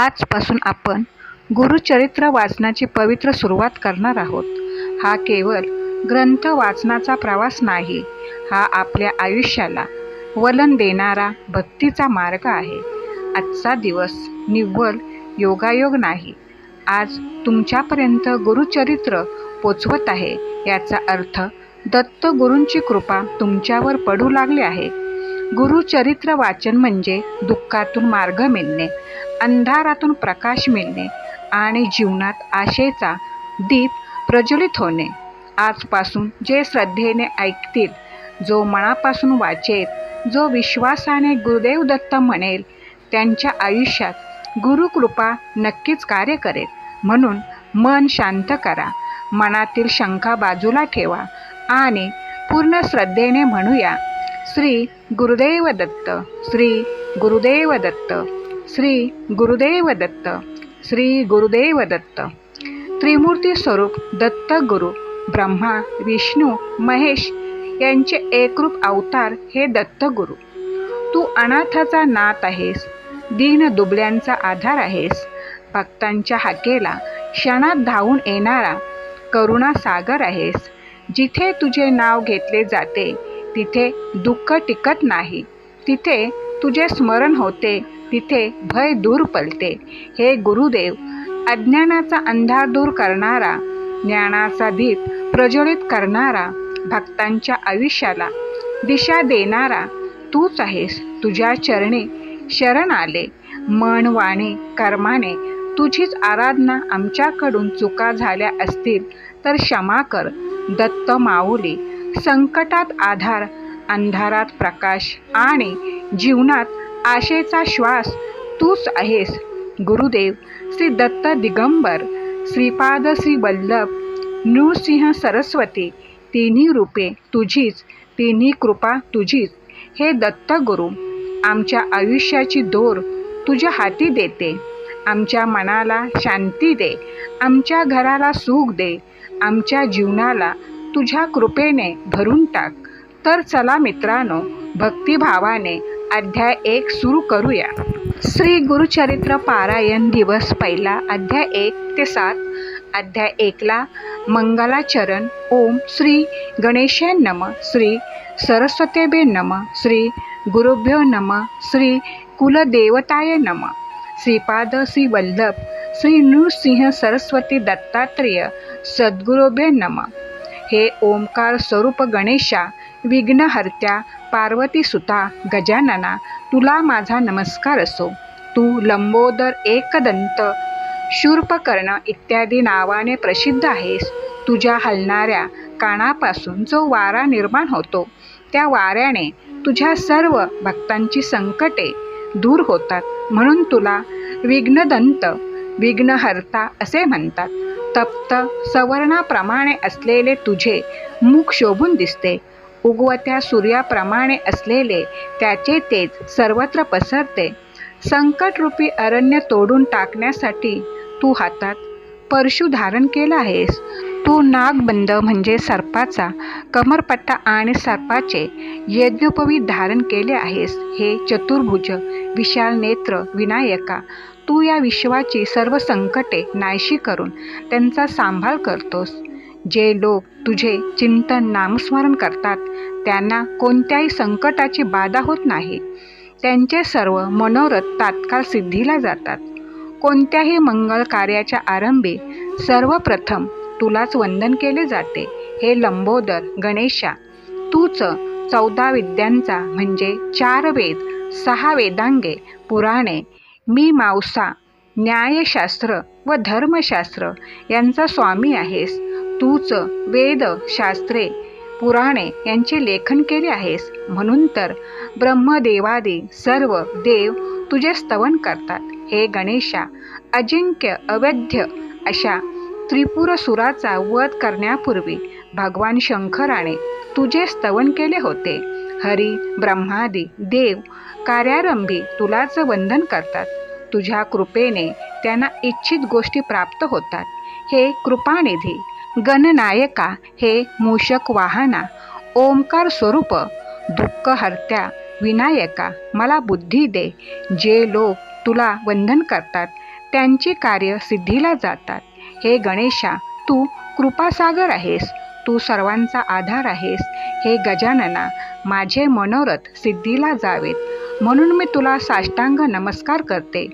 आजपासून आपण गुरुचरित्र वाचनाची पवित्र सुरुवात करणार आहोत. हा केवळ ग्रंथ वाचनाचा प्रवास नाही हा आपल्या आयुष्याला वलन देणारा भक्तीचा मार्ग आहे. आजचा दिवस निव्वळ योगायोग नाही. आज तुमच्यापर्यंत गुरुचरित्र पोचवत आहे याचा अर्थ दत्त गुरूंची कृपा तुमच्यावर पडू लागली आहे. गुरुचरित्र वाचन म्हणजे दुःखातून मार्ग मिळणे. अंधारातून प्रकाश मिळणे आणि जीवनात आशेचा दीप प्रज्वलित होणे. आजपासून जे श्रद्धेने ऐकतील जो मनापासून वाचेल जो विश्वासाने गुरुदेव दत्त म्हणेल त्यांच्या आयुष्यात गुरुकृपा नक्कीच कार्य करेल. म्हणून मन शांत करा मनातील शंका बाजूला ठेवा आणि पूर्ण श्रद्धेने म्हणूया श्री गुरुदेव दत्त श्री गुरुदेव दत्त श्री गुरुदेव दत्त श्री गुरुदेव दत्त. त्रिमूर्ती स्वरूप दत्त गुरु ब्रह्मा विष्णू महेश यांचे एकरूप अवतार हे दत्त गुरु. तू अनाथाचा नात आहेस दीन दुबल्यांचा आधार आहेस भक्तांच्या हाकेला क्षणात धावून येणारा करुणा सागर आहेस. जिथे तुझे नाव घेतले जाते तिथे दुःख टिकत नाही तिथे तुझे स्मरण होते तिथे भय दूर पलते हे गुरुदेव अज्ञानाचा अंधार दूर करणारा ज्ञानाचा दीप प्रज्वलित करणारा भक्तांच्या आयुष्याला दिशा देणारा तूच आहेस. तुझ्या चरणी शरण आले. मन वाणी कर्माने तुझीच आराधना आमच्याकडून चुका झाल्या असतील तर क्षमा कर. दत्त माऊली संकटात आधार अंधारात प्रकाश आणि जीवनात आशेचा श्वास तूच आहेस. गुरुदेव श्री दत्त दिगंबर श्रीपाद श्री वल्लभ नृसिंह सरस्वती तिन्ही रूपे तुझीच तिन्ही कृपा तुझीच. हे दत्त गुरु आमच्या आयुष्याची दोर तुझ्या हाती देते. आमच्या मनाला शांती दे. आमच्या घराला सुख दे. आमच्या जीवनाला तुझ्या कृपेने भरून टाक. तर चला मित्रांनो भक्तिभावाने अध्याय एक सुरू करूया. श्री गुरुचरित्र पारायण दिवस पहिला अध्याय एक ते सात. अध्याय एकला मंगलाचरण ओम श्री गणेशाय नम श्री सरस्वतेबे नम श्री गुरुभ्यो नम श्री कुलदेवताय नम. श्रीपाद श्री वल्लभ श्री नृसिंह सरस्वती दत्तात्रेय सद्गुरुभ्य नम. हे ओंकार स्वरूप गणेशा विघ्नहर्त्या पार्वती सुता गजानना तुला माझा नमस्कार असो. तू लंबोदर एकदंत शूर्पकर्ण इत्यादी नावाने प्रसिद्ध आहेस. तुझ्या हलणाऱ्या कानापासून जो वारा निर्माण होतो त्या वाऱ्याने तुझ्या सर्व भक्तांची संकटे दूर होतात. म्हणून तुला विघ्नदंत विघ्नहर्ता असे म्हणतात. तप्त सवर्णाप्रमाणे असलेले तुझे मुख शोभून दिसते. उगवत्या सूर्याप्रमाणे असलेले त्याचे तेज सर्वत्र पसरते. संकटरूपी अरण्य तोडून टाकण्यासाठी तू हातात परशु धारण केला आहेस. तू नागबंद म्हणजे सर्पाचा कमरपट्टा आणि सर्पाचे यज्ञोपवी धारण केले आहेस. हे चतुर्भुज विशाल नेत्र विनायका तू या विश्वाची सर्व संकटे नाहीशी करून त्यांचा सांभाळ करतोस. जे लोक तुझे चिंतन नामस्मरण करतात त्यांना कोणत्याही संकटाची बाधा होत नाही. त्यांचे सर्व मनोरथ तात्काळ सिद्धीला जातात. कोणत्याही मंगल कार्याच्या आरंभी सर्वप्रथम तुलाच वंदन केले जाते हे लंबोदर गणेशा. तूच चौदा विद्यांचा म्हणजे चार वेद सहा वेदांगे पुराणे मी मावसा न्यायशास्त्र व धर्मशास्त्र यांचा स्वामी आहेस. तूच वेद शास्त्रे पुराणे यांचे लेखन केले आहेस. म्हणून तर ब्रह्मदेवादी सर्व देव तुझे स्तवन करतात. हे गणेशा अजिंक्य अवैध्य अशा त्रिपुरसुराचा वध करण्यापूर्वी भगवान शंकराने तुझे स्तवन केले होते. हरी ब्रह्मादी देव कार्यारंभी तुलाच वंदन करतात. तुझ्या कृपेने त्यांना इच्छित गोष्टी प्राप्त होतात. हे कृपानिधी गणनायका हे मूषक वाहना ओंकार स्वरूप दुःख हरत्या विनायका मला बुद्धी दे जे लोक तुला वंदन करतात त्यांचे कार्य सिद्धीला जातात. हे गणेशा तू कृपासागर आहेस तू सर्वांचा आधार आहेस. हे गजानना माझे मनोरथ सिद्धीला जावेत. म्हणून मी तुला साष्टांग नमस्कार करते.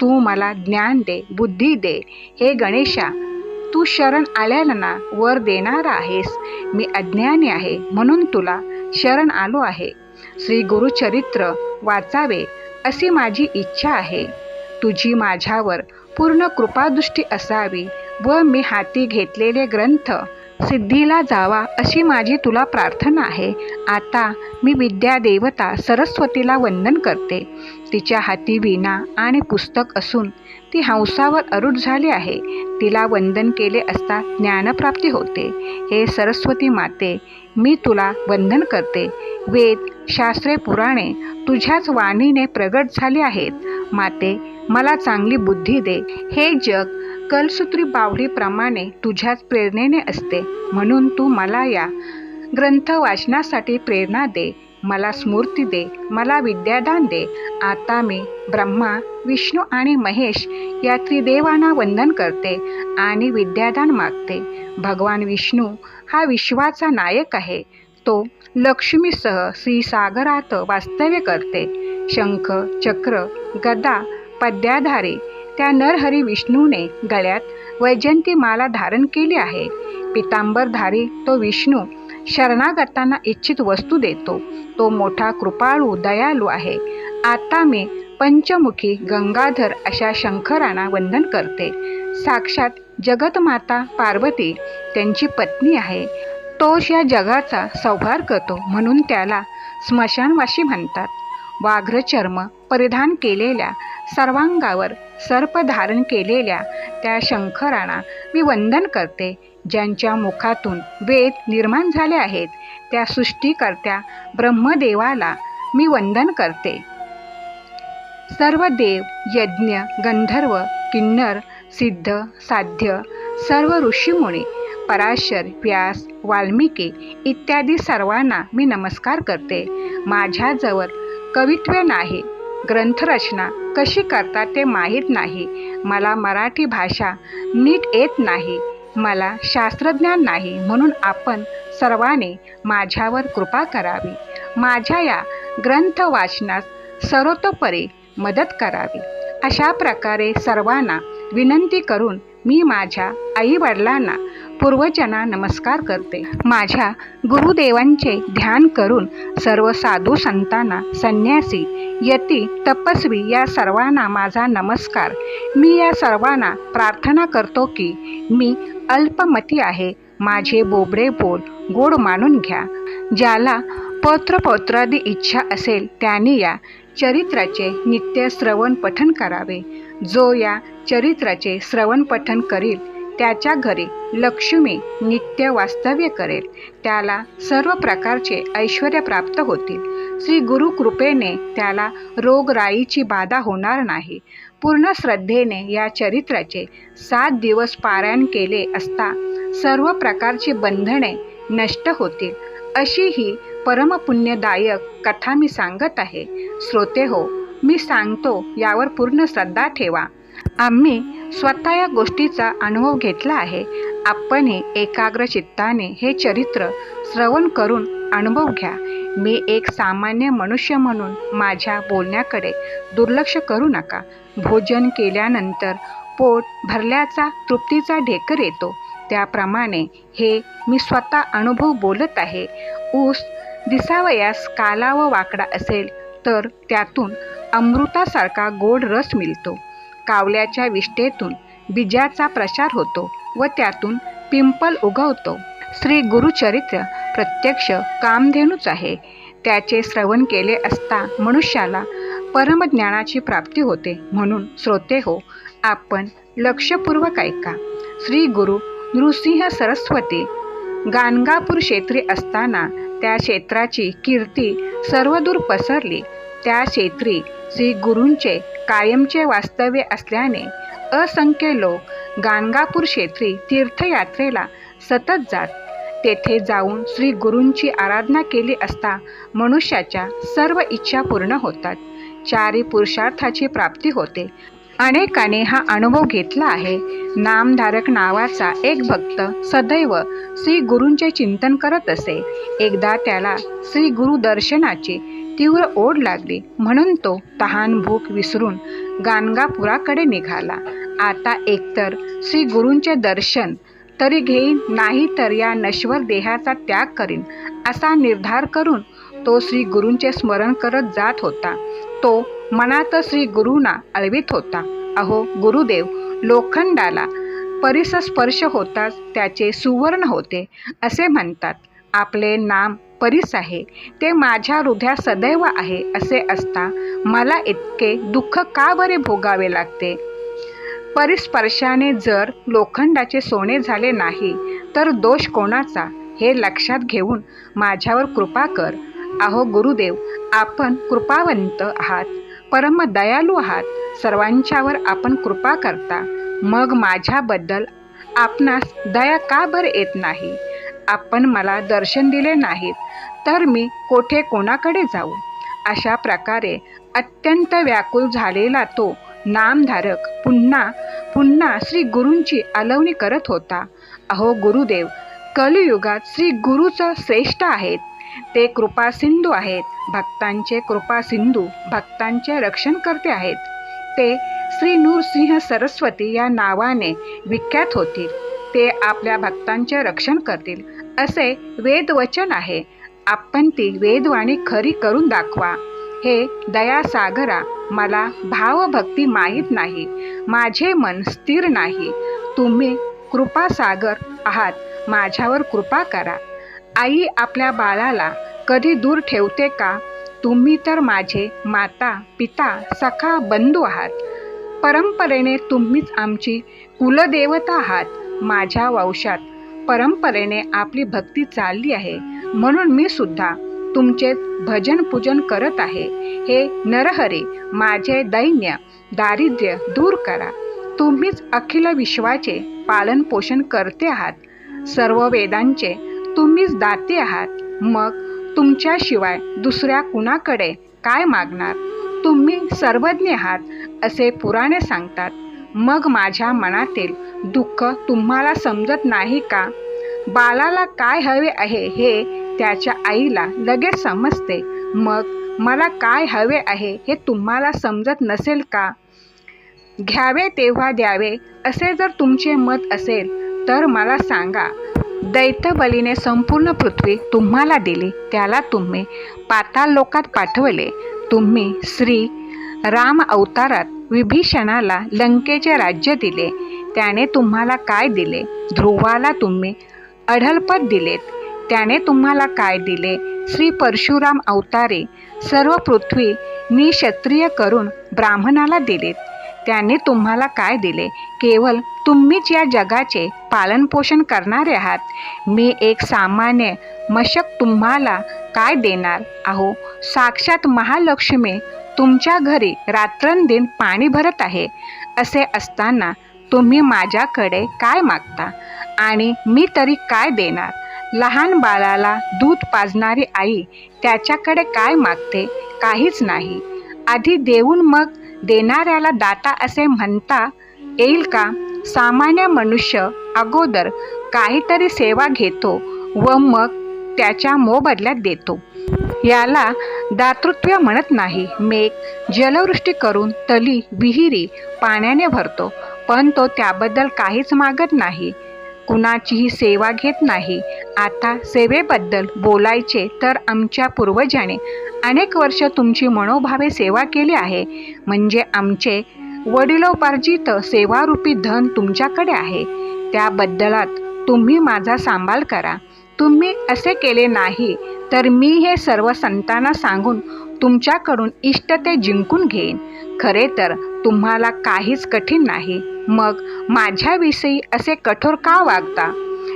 तू मला ज्ञान दे बुद्धी दे. हे गणेशा तू शरण आल्याना वर देणारा आहेस. मी अज्ञानी आहे म्हणून तुला शरण आलो आहे. श्री गुरुचरित्र वाचावे अशी माझी इच्छा आहे. तुझी माझ्यावर पूर्ण कृपादृष्टी असावी व मी हाती घेतलेले ग्रंथ सिद्धीला जावा अशी माझी तुला प्रार्थना आहे. आता मी विद्यादेवता सरस्वतीला वंदन करते. तिच्या हाती विना आणि पुस्तक असून ती हंसावर अरुट झाली आहे. तिला वंदन केले असता ज्ञानप्राप्ती होते. हे सरस्वती माते मी तुला वंदन करते. वेद शास्त्रे पुराणे तुझ्याच वाणीने प्रगट झाले आहेत. माते मला चांगली बुद्धी दे. हे जग कलसूत्री बावडीप्रमाणे तुझ्याच प्रेरणेने असते. म्हणून तू मला या ग्रंथ वाचनासाठी प्रेरणा दे. मला स्मृती दे मला विद्यादान दे. आता मी ब्रह्मा विष्णू आणि महेश या त्रिदेवांना वंदन करते आणि विद्यादान मागते. भगवान विष्णू हा विश्वाचा नायक आहे. तो लक्ष्मीसह श्रीसागरात वास्तव्य करते. शंख चक्र गदा पद्याधारे त्या नरहरी विष्णूने गळ्यात वैजंती माला धारण केली आहे. पितांबरधारी तो विष्णू शरणागतांना इच्छित वस्तू देतो. तो मोठा कृपाळू दयालू आहे. आता मी पंचमुखी गंगाधर अशा शंकरांना वंदन करते. साक्षात जगतमाता पार्वती त्यांची पत्नी आहे. तोच या जगाचा सौभार करतो म्हणून त्याला स्मशानवाशी म्हणतात. वाघ्रचर्म परिधान केलेल्या सर्वांगावर सर्प धारण केलेल्या त्या शंकरांना मी वंदन करते ज्यांच्या मुखातून वेद निर्माण झाले आहेत त्या सृष्टीकर्त्या ब्रह्मदेवाला मी वंदन करते. सर्व देव यज्ञ गंधर्व किन्नर सिद्ध साध्य सर्व ऋषीमुनी पराशर व्यास वाल्मिकी इत्यादी सर्वांना मी नमस्कार करते. माझ्याजवळ कवित्व नाही ग्रंथरचना कशी करतात ते माहीत नाही. मला मराठी भाषा नीट येत नाही. मला शास्त्रज्ञान नाही म्हणून आपण सर्वांनी माझ्यावर कृपा करावी. माझ्या या ग्रंथ वाचनास सर्वतोपरी मदत करावी. अशा प्रकारे सर्वांना विनंती करून मी माझ्या आईवडिलांना पूर्वजना नमस्कार करते. माझ्या गुरुदेवांचे ध्यान करून सर्व साधू संतांना संन्यासी यती तपस्वी या सर्वांना माझा नमस्कार. मी या सर्वांना प्रार्थना करतो की मी अल्पमती आहे. माझे बोबडे बोल गोड मानून घ्या. ज्याला पौत्रपौत्रादी इच्छा असेल त्याने या चरित्राचे नित्य श्रवण पठन करावे. जो या चरित्राचे श्रवण पठन करील त्याच्या घरी लक्ष्मी नित्य वास्तव्य करेल. त्याला सर्व प्रकारचे ऐश्वर प्राप्त होतील. श्री गुरु कृपेने त्याला रोगराईची बाधा होणार नाही. पूर्ण श्रद्धेने या चरित्राचे सात दिवस पारायण केले असता सर्व प्रकारची बंधने नष्ट होतील. अशी ही परमपुण्यदायक कथा मी सांगत आहे. श्रोते हो मी सांगतो यावर पूर्ण श्रद्धा ठेवा. आम्ही स्वतः या गोष्टीचा अनुभव घेतला आहे. आपणही एकाग्र चित्ताने हे चरित्र श्रवण करून अनुभव घ्या. मी एक सामान्य मनुष्य म्हणून माझ्या बोलण्याकडे दुर्लक्ष करू नका. भोजन केल्यानंतर पोट भरल्याचा तृप्तीचा ढेकर येतो. त्याप्रमाणे हे मी स्वतः अनुभव बोलत आहे. ऊस दिसावयास काला व वाकडा असेल तर त्यातून अमृतासारखा गोड रस मिळतो. कावल्याच्या विष्ठेतून बीजाचा प्रसार होतो व त्यातून पिंपल उगवतो. श्री गुरुचरित्र प्रत्यक्ष कामधेनूच आहे. त्याचे श्रवण केले असता मनुष्याला परमज्ञानाची प्राप्ती होते म्हणून श्रोते हो आपण लक्षपूर्वक ऐका. श्री गुरु नृसिंह सरस्वती गाणगापूर क्षेत्री असताना त्या क्षेत्राची कीर्ती सर्वदूर पसरली. त्या क्षेत्री श्री गुरूंचे कायमचे वास्तव्य असल्याने असंख्य लोक गाणगापूर क्षेत्री तीर्थयात्रेला सतत जात तेथे जाऊन श्री गुरूंची आराधना केली असता मनुष्याच्या सर्व इच्छा पूर्ण होतात. चारी पुरुषार्थाची प्राप्ती होते. अनेकाने हा अनुभव घेतला आहे. नामधारक नावाचा एक भक्त सदैव श्री गुरूंचे चिंतन करत असे. एकदा त्याला श्री गुरु दर्शनाची तीव्र ओढ लागली. म्हणून तो तहान भूक विसरून गाणगापुराकडे निघाला. आता एकतर श्री गुरूंचे दर्शन तरी घेईन नाही तर या नश्वर देहाचा त्याग करीन असा निर्धार करून तो श्री गुरूंचे स्मरण करत जात होता. तो मनात श्री गुरूंना अळवीत होता. अहो गुरुदेव लोखंडाला परिसस्पर्श होताच त्याचे सुवर्ण होते असे म्हणतात. आपले नाम परीस आहे. ते माझ्या हृदयात सदैव आहे असे असता मला इतके दुःख का बरे भोगावे लागते? परिस्पर्शाने जर लोखंडाचे सोने झाले नाही तर दोष कोणाचा? हे लक्षात घेऊन माझ्यावर कृपा कर. अहो गुरुदेव आपण कृपावंत आहात परम दयालू आहात सर्वांच्यावर आपण कृपा करता. मग माझ्याबद्दल आपणास दया का बरं येत नाही? आपण मला दर्शन दिले नाहीत तर मी कोठे कोणाकडे जाऊ? अशा प्रकारे अत्यंत व्याकुळ झालेला तो नामधारक पुन्हा पुन्हा श्री गुरूंची आलवणी करत होता. अहो गुरुदेव कलियुगात श्री गुरुचं श्रेष्ठ आहेत. ते कृपासिंधू आहेत भक्तांचे कृपासिंधू भक्तांचे रक्षण करते आहेत. ते श्री नूरसिंह सरस्वती या नावाने विख्यात होतील. ते आपल्या भक्तांचे रक्षण करतील. असे वेदवचन आहे. आपण ती वेदवाणी खरी करून दाखवा. हे दयासागरा मला भावभक्ती माहीत नाही. माझे मन स्थिर नाही. तुम्ही कृपासागर आहात. माझ्यावर कृपा करा. आई आपल्या बाळाला कधी दूर ठेवते का? तुम्ही तर माझे माता पिता सखा बंधू आहात. परंपरेने तुम्हीच आमची कुलदेवता आहात. माझ्या वंशात परंपरेने आपली भक्ती चालली आहे. म्हणून मी सुद्धा तुमचे भजन पूजन करत आहे. हे नरहरी माझे दैन्य दारिद्र्य दूर करा. तुम्हीच अखिल विश्वाचे पालन पोषण करते आहात. सर्व वेदांचे तुम्हीच दाते आहात. मग तुमच्याशिवाय दुसऱ्या कुणाकडे काय मागणार? तुम्ही सर्वज्ञ आहात असे पुराणे सांगतात. मग माझ्या मनातील दुःख तुम्हाला समजत नाही का? बालाला काय हवे आहे हे त्याच्या आईला लगेच समजते. मग मला काय हवे आहे हे तुम्हाला समजत नसेल का? घ्यावे तेव्हा द्यावे असे जर तुमचे मत असेल तर मला सांगा. दैत्यबलीने संपूर्ण पृथ्वी तुम्हाला दिली त्याला तुम्ही पाताल लोकात पाठवले. तुम्ही श्री राम अवतारात विभीषणाला लंकेचे राज्य दिले. त्याने तुम्हाला काय दिले? ध्रुवाला तुम्ही अढलपद दिलेत. त्याने तुम्हाला काय दिले? श्री परशुराम अवतारे सर्व पृथ्वी निक्षत्रिय करून ब्राह्मणाला दिलेत. त्याने तुम्हाला काय दिले? केवळ तुम्हीच या जगाचे पालनपोषण करणारे आहात. मी एक सामान्य मशक तुम्हाला काय देणार? आहो साक्षात महालक्ष्मी तुमच्या घरी रात्रंदिन पाणी भरत आहे असे असताना तुम्ही माझ्याकडे काय मागता? आणि मी तरी काय देणार? लहान बाळाला दूध पाजणारी आई त्याच्याकडे काय मागते? काहीच नाही. आधी देऊन मग देणाऱ्याला दाता असे म्हणता येईल का? सामान्य मनुष्य अगोदर काहीतरी सेवा घेतो व मग त्याच्या मोबदल्यात देतो. याला दातृत्व म्हणत नाही. मेघ जलवृष्टी करून तली विहिरी पाण्याने भरतो पण तो त्याबद्दल काहीच मागत नाही. कुणाचीही सेवा घेत नाही. आता सेवेबद्दल बोलायचे तर आमच्या पूर्वजाने अनेक वर्ष तुमची मनोभावे सेवा केली आहे. म्हणजे आमचे वडिलोपार्जित सेवारूपी धन तुमच्याकडे आहे. त्याबद्दलात तुम्ही माझा सांभाळ करा. तुम्ही असे केले नाही तर मी हे सर्व संतांना सांगून तुमच्याकडून इष्ट ते जिंकून घेईन. खरे तर तुम्हाला काहीच कठीण नाही. मग माझ्याविषयी असे कठोर का वागता?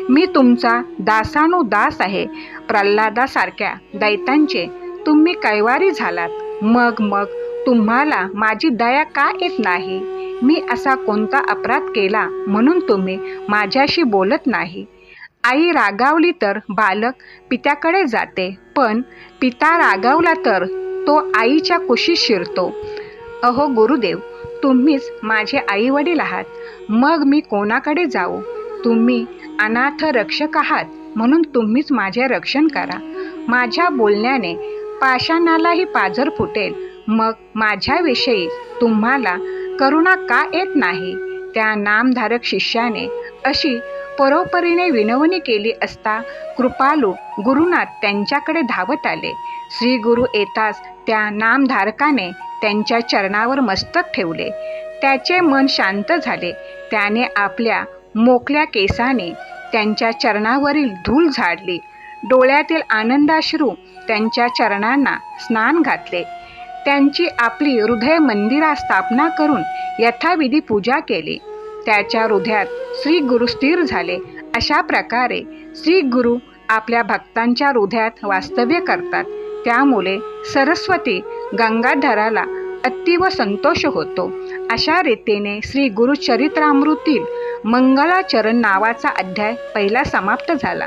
मी तुमचा दासानुदास आहे प्रल्हादासारख्या दैत्यांचे तुम्ही कैवारी झालात. मग मग तुम्हाला माझी दया का येत नाही? मी असा कोणता अपराध केला म्हणून तुम्ही माझ्याशी बोलत नाही? आई रागावली तर बालक पित्याकडे जाते पण पिता रागावला तर तो आईच्या कुशीत शिरतो. अहो गुरुदेव तुम्हीच माझे आई वडील आहात. मग मी कोणाकडे जाऊ? तुम्ही अनाथ रक्षक आहात म्हणून तुम्हीच माझे रक्षण करा. माझ्या बोलण्याने पाषाणालाही पाझर फुटेल. मग माझ्याविषयी तुम्हाला करुणा का येत नाही? त्या नामधारक शिष्याने अशी परोपरीने विनवणी केली असता कृपालू गुरुनाथ त्यांच्याकडे धावत आले. श्री गुरु येताच त्या नामधारकाने त्यांच्या चरणावर मस्तक ठेवले. त्याचे मन शांत झाले. त्याने आपल्या मोकल्या केसाने त्यांच्या चरणावरील धूळ झाडली. डोळ्यातील आनंदाश्रू त्यांच्या चरणांना स्नान घातले. त्यांची आपली हृदय मंदिरात स्थापना करून यथाविधी पूजा केली. त्याच्या हृदयात श्री गुरु स्थिर झाले. अशा प्रकारे श्री गुरु आपल्या भक्तांच्या हृदयात वास्तव्य करतात. त्यामुळे सरस्वती गंगाधराला अतीव संतोष होतो. अशा रीतीने श्री गुरुचरित्रामृतील मंगलाचरण नावाचा अध्याय पहिला समाप्त झाला.